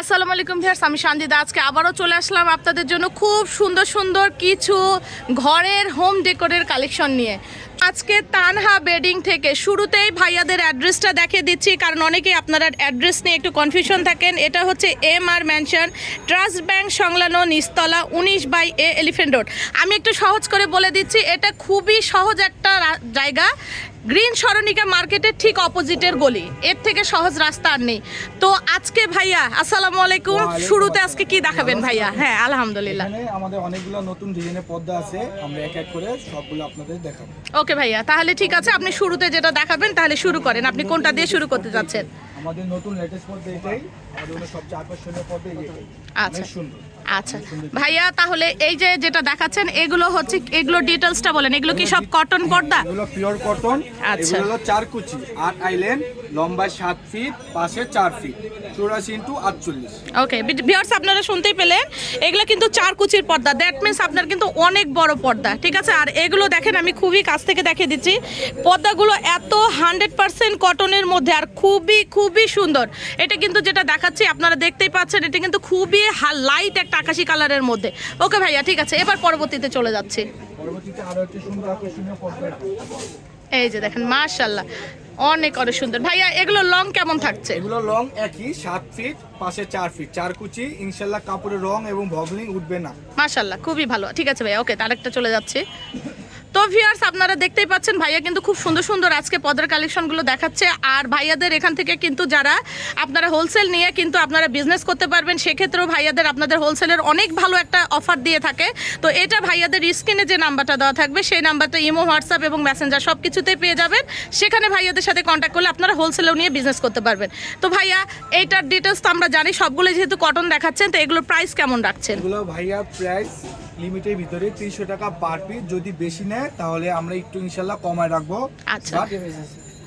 আসসালামু আলাইকুম ভিয়ার্স আমি সান্দিদা আজকে আবারও চলে আসলাম আপনাদের জন্য খুব সুন্দর সুন্দর কিছু ঘরের হোম ডেকোরের কালেকশন নিয়ে। আজকে তানহা বেডিং থেকে শুরুতেই ভাইয়াদের অ্যাড্রেসটা দেখে দিচ্ছি, কারণ অনেকেই আপনারা অ্যাড্রেস নিয়ে একটু কনফিউশন থাকেন। এটা হচ্ছে M R mansion trust bank সংলগ্ন নিস্তলা উনিশ বাই এ এলিফেন্ট রোড আমি একটু সহজ করে বলে দিচ্ছি, এটা খুবই সহজ একটা জায়গা। গ্রিন সরণিকা মার্কেটের ঠিক অপোজিটের গলি। এর থেকে সহজ রাস্তা আর নেই। তো আজকে ভাইয়া আসসালামু আলাইকুম। শুরুতে আজকে কি দেখাবেন ভাইয়া? হ্যাঁ আলহামদুলিল্লাহ। আমাদের অনেকগুলো নতুন ডিজাইনের পর্দা আছে। আমরা এক এক করে সবগুলো আপনাদের দেখাবো। ওকে ভাইয়া তাহলে ঠিক আছে আপনি শুরুতে যেটা দেখাবেন তাহলে শুরু করেন। আপনি কোনটা দিয়ে শুরু করতে যাচ্ছেন? আমাদের নতুন লেটেস্ট পর্দা এটাই আমাদের সবচেয়ে আকর্ষণীয় পর্দা এটাই আচ্ছা। সুন্দর। আচ্ছা। ভাইয়া তাহলে এই যে যেটা দেখাচ্ছেন এগুলো হচ্ছে এগুলো ডিটেলসটা বলেন। এগুলো কি সব কটন পর্দা? এগুলো পিওর কটন আচ্ছা। এগুলো চার কুচি আট আইল্যান্ড লম্বায় সাত ফিট পাশে চার ফিট চৌরাশি ইন্টু আটচল্লিশ। ওকে ভিউয়ার্স আপনারা শুনতেই পেলেন এগুলো কিন্তু চার কুচির পর্দা। দ্যাট মিন্স আপনার কিন্তু অনেক বড় পর্দা ঠিক আছে? আর এগুলো দেখেন আমি খুবই কাছ থেকে দেখিয়ে দিচ্ছি। পর্দাগুলো এত হান্ড্রেড পার্সেন্ট কটনের মধ্যে আর খুবই খুবই সুন্দর। এটা কিন্তু যেটা দেখাচ্ছি আপনারা দেখতেই পাচ্ছেন এটা কিন্তু খুবই লাইট একটা আকাশি কালারের মধ্যে। ওকে ভাইয়া ঠিক আছে এবার পরবর্তীতে চলে যাচ্ছি। একটি এই যে দেখেন মার্শাল্লাহ অনেক অনেক সুন্দর। ভাইয়া এগুলো লং কেমন থাকছে? এগুলো লং একই সাত ফিট পাশে চার ফিট চার কুচি ইনশাল্লাহ কাপড়ের রং এবং ভবলিং উঠবে না। মাশাল্লাহ খুবই ভালো। ঠিক আছে ভাইয়া ওকে আরেকটা চলে যাচ্ছে। তো ভিউয়ার্স আপনারা দেখতেই পাচ্ছেন, ভাইয়া কিন্তু খুব সুন্দর সুন্দর আজকে পদের কালেকশনগুলো দেখাচ্ছে। আর ভাইয়াদের এখান থেকে কিন্তু যারা আপনারা হোলসেল নিয়ে কিন্তু আপনারা বিজনেস করতে পারবেন, সেক্ষেত্রেও ভাইয়াদের আপনাদের হোলসেলের অনেক ভালো একটা অফার দিয়ে থাকে। তো এটা ভাইয়াদের স্ক্রিনে যে নাম্বারটা দেওয়া থাকবে, সেই নাম্বারটা ইমো, হোয়াটসঅ্যাপ এবং মেসেঞ্জার সব কিছুতেই পেয়ে যাবেন। সেখানে ভাইয়াদের সাথে কন্ট্যাক্ট করলে আপনারা হোলসেলেও নিয়ে বিজনেস করতে পারবেন। তো ভাইয়া, এইটার ডিটেলস তো আমরা জানি সবগুলো যেহেতু কটন দেখাচ্ছেন, তো এগুলোর প্রাইস কেমন রাখছেন? ভাইয়া প্রাইস লিমিটের ভিতরে তিনশো টাকা পার পিস যদি বেশি নেয় তাহলে আমরা একটু ইনশাল্লাহ কমায় রাখব। আচ্ছা।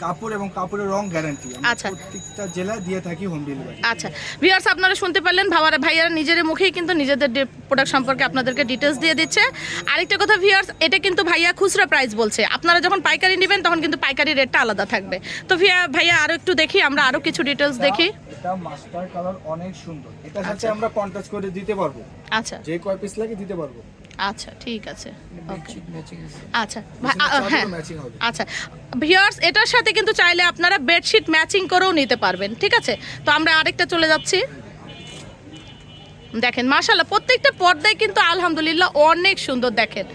কাপড় এবং কাপড়ের রং গ্যারান্টি আচ্ছা। প্রত্যেকটা জেলায় দিয়ে থাকি হোম ডেলিভারি আচ্ছা। ভিউয়ার্স আপনারা শুনতে পারলেন ভাইয়ারা ভাইয়ারা নিজের মুখেই কিন্তু নিজেদের প্রোডাক্ট সম্পর্কে আপনাদেরকে ডিটেলস দিয়ে দিচ্ছে। আরেকটা কথা ভিউয়ার্স এটা কিন্তু ভাইয়া খুচরা প্রাইস বলছে। আপনারা যখন পাইকারি নেবেন তখন কিন্তু পাইকারি রেটটা আলাদা থাকবে। তো ভিয়া ভাইয়া আরও একটু দেখি আমরা আরও কিছু ডিটেলস দেখি। এটা মাস্টার কালার অনেক সুন্দর। এটার সাথে আচ্ছা। আমরা কন্ট্রাস্ট করে দিতে পারব। আচ্ছা। যে কয় পিস লাগে দিতে পারব। আচ্ছা ঠিক আছে। আচ্ছা ভা- Matching আ- চাদরও হ্যাঁ। আচ্ছা ভিওর্স এটার সাথে কিন্তু চাইলে আপনারা বেডশিট ম্যাচিং করেও নিতে পারবেন ঠিক আছে? তো আমরা আরেকটা চলে যাচ্ছি। দেখেন মাশাল্লাহ প্রত্যেকটা পর্দায় কিন্তু আলহামদুলিল্লাহ অনেক সুন্দর দেখেন।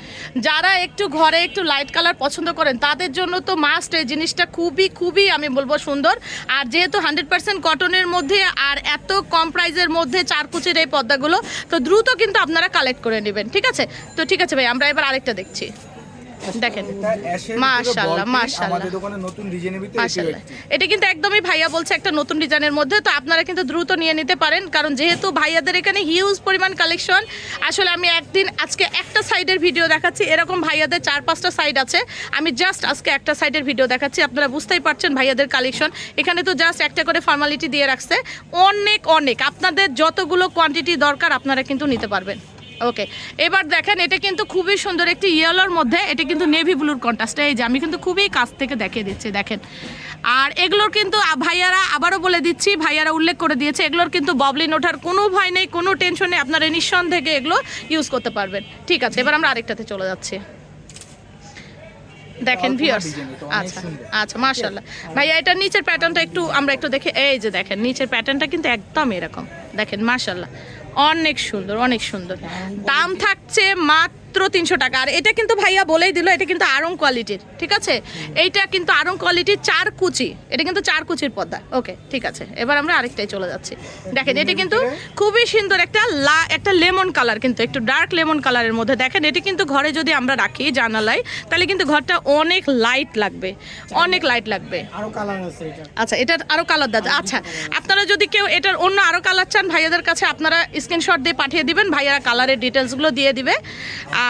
যারা একটু ঘরে একটু লাইট কালার পছন্দ করেন, তাদের জন্য তো মাস্ট এই জিনিসটা খুবই খুবই আমি বলব সুন্দর। আর যেহেতু হান্ড্রেড পার্সেন্ট কটনের মধ্যে আর এত কম প্রাইজের মধ্যে চার কুচির এই পর্দাগুলো, তো দ্রুত কিন্তু আপনারা কালেক্ট করে নেবেন, ঠিক আছে? তো ঠিক আছে ভাই, আমরা এবার আরেকটা দেখছি। দেখেন মাশাআল্লাহ, মাশাআল্লাহ। আমাদের দোকানে নতুন ডিজাইনের ভিতরে মাশাআল্লাহ। এটা কিন্তু একদমই ভাইয়া বলছে একটা নতুন ডিজাইনের মধ্যে তো আপনারা কিন্তু দ্রুত নিয়ে নিতে পারেন কারণ যেহেতু ভাইয়াদের এখানে হিউজ পরিমাণ কালেকশন আসলে আমি একদিন আজকে একটা সাইডের ভিডিও দেখাচ্ছি এরকম ভাইয়াদের চার পাঁচটা সাইড আছে আমি জাস্ট আজকে একটা সাইডের ভিডিও দেখাচ্ছি আপনারা বুঝতেই পারছেন ভাইয়াদের কালেকশন এখানে তো জাস্ট একটা করে ফর্মালিটি দিয়ে রাখছে অনেক অনেক আপনাদের যতগুলো কোয়ান্টিটি দরকার আপনারা কিন্তু নিতে পারবেন। ওকে এবার দেখেন এটা কিন্তু খুবই সুন্দর একটি ইয়েলোর মধ্যে এটা কিন্তু নেভি ব্লুর কন্ট্রাস্ট এই যে আমি কিন্তু খুবই কাছ থেকে দেখিয়ে দিচ্ছি দেখেন। আর এগুলোর কিন্তু ভাইয়ারা আবারও বলে দিচ্ছি ভাইয়ারা উল্লেখ করে দিয়েছে এগুলোর কিন্তু ববলিন ওঠার কোনো ভয় নেই কোনো টেনশন নেই আপনারা নিঃসন্দেহে এগুলো ইউজ করতে পারবেন। ঠিক আছে এবার আমরা আরেকটাতে চলে যাচ্ছি। দেখেন ভিউয়ার্স আচ্ছা আচ্ছা মাশাল্লাহ ভাইয়া এটা নিচের প্যাটার্নটা একটু আমরা একটু দেখে এই যে দেখেন নিচের প্যাটার্নটা কিন্তু একদম এরকম। দেখেন মাশাল্লাহ অনেক সুন্দর অনেক সুন্দর। দাম থাকছে মাত্র তিনশো টাকা। আর এটা কিন্তু ভাইয়া বলেই দিল এটা কিন্তু আরং কোয়ালিটির ঠিক আছে? এইটা কিন্তু আরং কোয়ালিটির চার কুচি এটা কিন্তু চার কুচির পর্দা। ওকে ঠিক আছে এবার আমরা আরেকটাই চলে যাচ্ছি। দেখেন এটা কিন্তু খুবই সুন্দর একটা লা একটা লেমন কালার কিন্তু একটু ডার্ক লেমন কালারের মধ্যে। দেখেন এটি কিন্তু ঘরে যদি আমরা রাখি জানালায় তাহলে কিন্তু ঘরটা অনেক লাইট লাগবে অনেক লাইট লাগবে। আরও কালার আছে এটা। আচ্ছা এটার আরও কালার দাদা আচ্ছা আপনারা যদি কেউ এটার অন্য আরও কালার চান ভাইয়াদের কাছে আপনারা স্ক্রিনশট দিয়ে পাঠিয়ে দিবেন ভাইয়ারা কালারের ডিটেলসগুলো দিয়ে দিবে।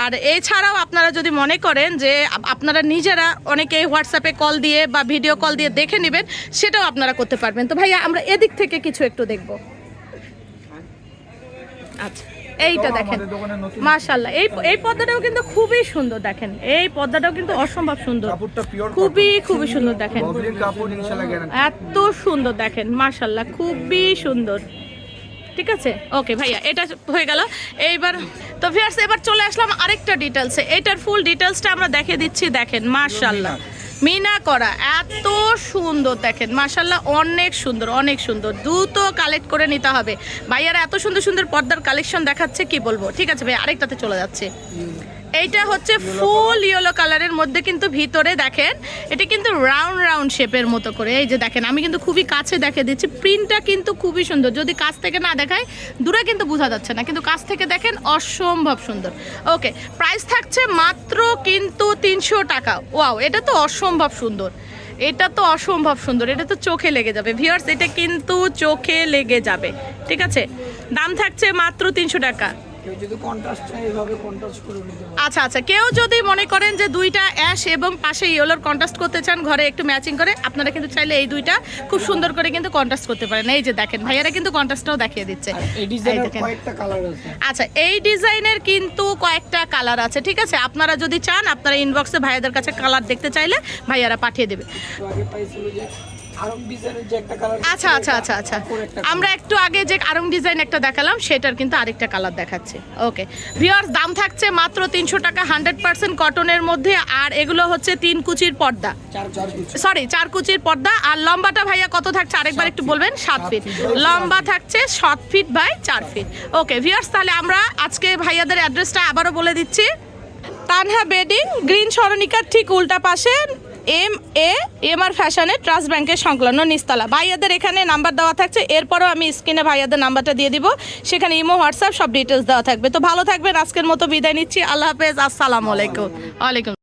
আর এছাড়াও আপনারা যদি মনে করেন যে আপনারা নিজেরা অনেকে হোয়াটসঅ্যাপে কল দিয়ে বা ভিডিও কল দিয়ে দেখে নেবেন সেটাও আপনারা করতে পারবেন। তো ভাইয়া আমরা এদিক থেকে কিছু একটু দেখব। আচ্ছা এইটা দেখেন। মাশাল্লাহ এই এই পর্দাটাও কিন্তু খুবই সুন্দর দেখেন। এই পর্দাটাও কিন্তু অসম্ভব সুন্দর। খুবই খুবই সুন্দর দেখেন। এত সুন্দর দেখেন মাশাল্লাহ খুবই সুন্দর। ঠিক আছে? ওকে ভাইয়া, এটা হয়ে গেল। এইবার, তো ভিয়ার্স এবার চলে আসলাম আরেকটা ডিটেলসে এটার ফুল ডিটেলসটা আমরা দেখে দিচ্ছি, দেখেন মার্শাল্লাহ মিনা করা, এত সুন্দর, দেখেন মার্শাল্লাহ অনেক সুন্দর অনেক সুন্দর। দ্রুত কালেক্ট করে নিতে হবে। ভাইয়ারা এত সুন্দর সুন্দর পর্দার কালেকশন দেখাচ্ছে, কি বলব? ঠিক আছে ভাই আরেকটাতে চলে যাচ্ছে। এইটা হচ্ছে ফুল ইয়েলো কালারের মধ্যে কিন্তু ভিতরে দেখেন, এটা কিন্তু রাউন্ড রাউন্ড শেপের মতো করে। এই যে দেখেন, আমি কিন্তু খুবই কাছে দেখে দিচ্ছি। প্রিন্টটা কিন্তু খুবই সুন্দর। যদি কাছ থেকে না দেখায় দূরে কিন্তু বোঝা যাচ্ছে না। কিন্তু কাছ থেকে দেখেন, অসম্ভব সুন্দর। ওকে প্রাইস থাকছে মাত্র কিন্তু তিনশো টাকা। ওয়াও, এটা তো অসম্ভব সুন্দর। এটা তো অসম্ভব সুন্দর। এটা তো চোখে লেগে যাবে। ভিউয়ার্স, এটা কিন্তু চোখে লেগে যাবে। ঠিক আছে? দাম থাকছে মাত্র তিনশো টাকা। কেউ যদি কন্ট্রাস্ট চায় এভাবে কন্ট্রাস্ট করে নিতে পারে। আচ্ছা আচ্ছা কেউ যদি মনে করেন যে দুইটা অ্যাশ এবং পাশে ইয়েলোর কন্ট্রাস্ট করতে চান ঘরে একটু ম্যাচিং করে আপনারা কিন্তু চাইলে এই দুইটা খুব সুন্দর করে কিন্তু কন্ট্রাস্ট করতে পারেন। এই যে দেখেন ভাইয়ারা কিন্তু কন্ট্রাস্টটাও দেখিয়ে দিচ্ছে। এই এই ডিজাইনের কয়েকটা কালার আছে। আচ্ছা এই ডিজাইনের কিন্তু কয়েকটা কালার আছে ঠিক আছে? আপনারা যদি চান আপনারা ইনবক্সে ভাইয়াদের কাছে কালার দেখতে চাইলে ভাইয়ারা পাঠিয়ে দেবে। আগে পাইছিল যে আরং ডিজাইনের যে একটা কালার আচ্ছা আচ্ছা আচ্ছা আচ্ছা। আমরা একটু আগে যে আরং ডিজাইন একটা দেখালাম সেটার কিন্তু আরেকটা কালার দেখাচ্ছে। ওকে ভিওয়ার্স দাম থাকছে মাত্র তিনশো টাকা হান্ড্রেড পার্সেন্ট কটনের মধ্যে আর এগুলো হচ্ছে তিন কুচির পর্দা। সরি চার কুচির পর্দা। আর লম্বাটা ভাইয়া কত থাকছে? আরেকবার একটু বলবেন? সাত ফিট লম্বা থাকছে সাত ফিট বাই চার ফিট ওকে ভিউয়ার্স তাহলে আমরা আজকে ভাইয়াদের অ্যাড্রেসটা আবারও বলে দিচ্ছি। তানহা বেডিং গ্রিন সরণিকার ঠিক উল্টা পাশে। এম এ, এম আর ফ্যাশনের ট্রাস্ট ব্যাংকের সংলগ্ন নিস্তলা ভাইয়াদের এখানে নাম্বার দেওয়া থাকছে। এরপরও আমি স্ক্রিনে ভাইয়াদের নাম্বারটা দিয়ে দিব। সেখানে ইমো, হোয়াটসঅ্যাপ, সব ডিটেলস দেওয়া থাকবে। তো ভালো থাকবেন। আজকের মতো বিদায় নিচ্ছি। আল্লাহ হাফেজ। আসসালামু আলাইকুম। ওয়ালাইকুম